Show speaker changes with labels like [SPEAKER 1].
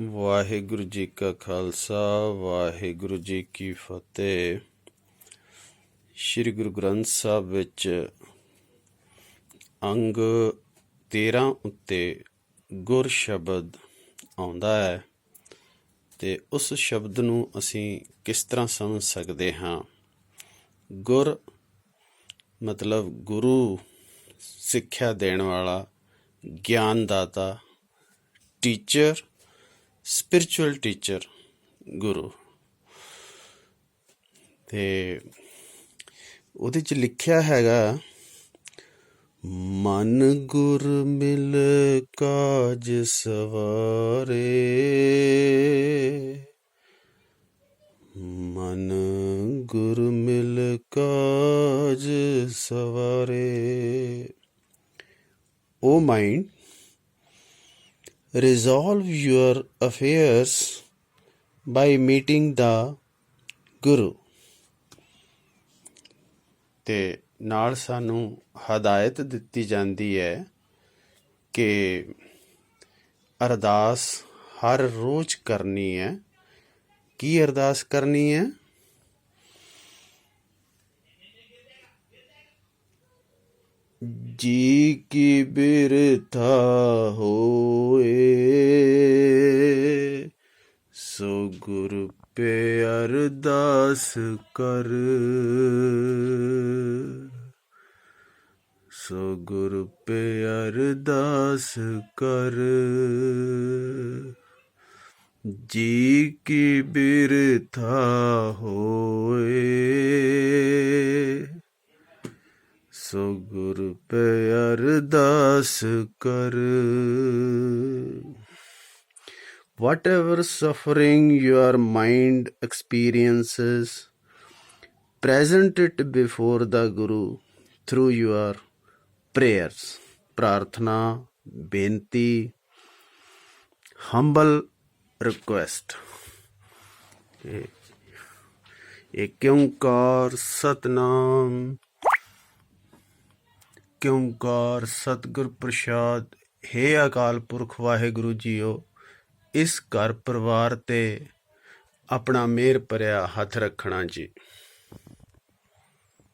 [SPEAKER 1] ਵਾਹਿਗੁਰੂ ਜੀ ਕਾ ਖਾਲਸਾ, ਵਾਹਿਗੁਰੂ ਜੀ ਕੀ ਫਤਿਹ। ਸ੍ਰੀ ਗੁਰੂ ਗ੍ਰੰਥ ਸਾਹਿਬ ਵਿੱਚ ਅੰਗ 13 ਉੱਤੇ ਗੁਰ ਸ਼ਬਦ ਆਉਂਦਾ ਹੈ ਤੇ ਉਸ ਸ਼ਬਦ ਨੂੰ ਅਸੀਂ ਕਿਸ ਤਰ੍ਹਾਂ ਸਮਝ ਸਕਦੇ ਹਾਂ? ਗੁਰ ਮਤਲਬ ਗੁਰੂ, ਸਿੱਖਿਆ ਦੇਣ ਵਾਲਾ ਗਿਆਨ ਦਾਤਾ ਟੀਚਰ ਸਪਿਰਚੁਅਲ ਟੀਚਰ ਗੁਰੂ ਤੇ ਉਹਦੇ ਚ ਲਿਖਿਆ ਹੈਗਾ, ਮਨ ਗੁਰ ਮਿਲ ਕਾਜ ਸਵਾਰੇ। ਮਨ ਗੁਰ ਮਿਲ ਕਾਜ ਸਵਾਰੇ। ਉਹ mind resolve your affairs by meeting the Guru. ਤੇ ਨਾਲ ਸਾਨੂੰ ਹਦਾਇਤ ਦਿੱਤੀ ਜਾਂਦੀ ਹੈ ਕਿ ਅਰਦਾਸ ਹਰ ਰੋਜ਼ ਕਰਨੀ ਹੈ ਕੀ ਅਰਦਾਸ ਕਰਨੀ ਹੈ ਜੀ ਕੀ ਬਿਰਥਾ ਹੋਏ? ਸੋ ਗੁਰ ਪੇ ਅਰਦਾਸ ਕਰ। ਸੋ ਗੁਰ ਪੇ ਅਰਦਾਸ ਕਰ। ਜੀ ਕੀ ਬਿਰਥਾ ਹੋਏ? ਸੋ ਗੁਰ ਪੈ ਅਰਦਾਸ ਕਰ whatever suffering your mind experiences present it before the guru through your prayers ਪ੍ਰਾਰਥਨਾ ਬੇਨਤੀ ਹੰਬਲ ਰਿਕੁਐਸਟ ਇਹ ਕਿਉਂਕਾਰ ਸਤਨਾਮ ਕਿਉਂਕਾਰ ਸਤਿਗੁਰ ਪ੍ਰਸਾਦ, ਹੈ ਅਕਾਲ ਪੁਰਖ ਵਾਹਿਗੁਰੂ ਜੀਓ, ਇਸ ਘਰ ਪਰਿਵਾਰ ਤੇ ਆਪਣਾ ਮਿਹਰ ਭਰਿਆ ਹੱਥ ਰੱਖਣਾ ਜੀ।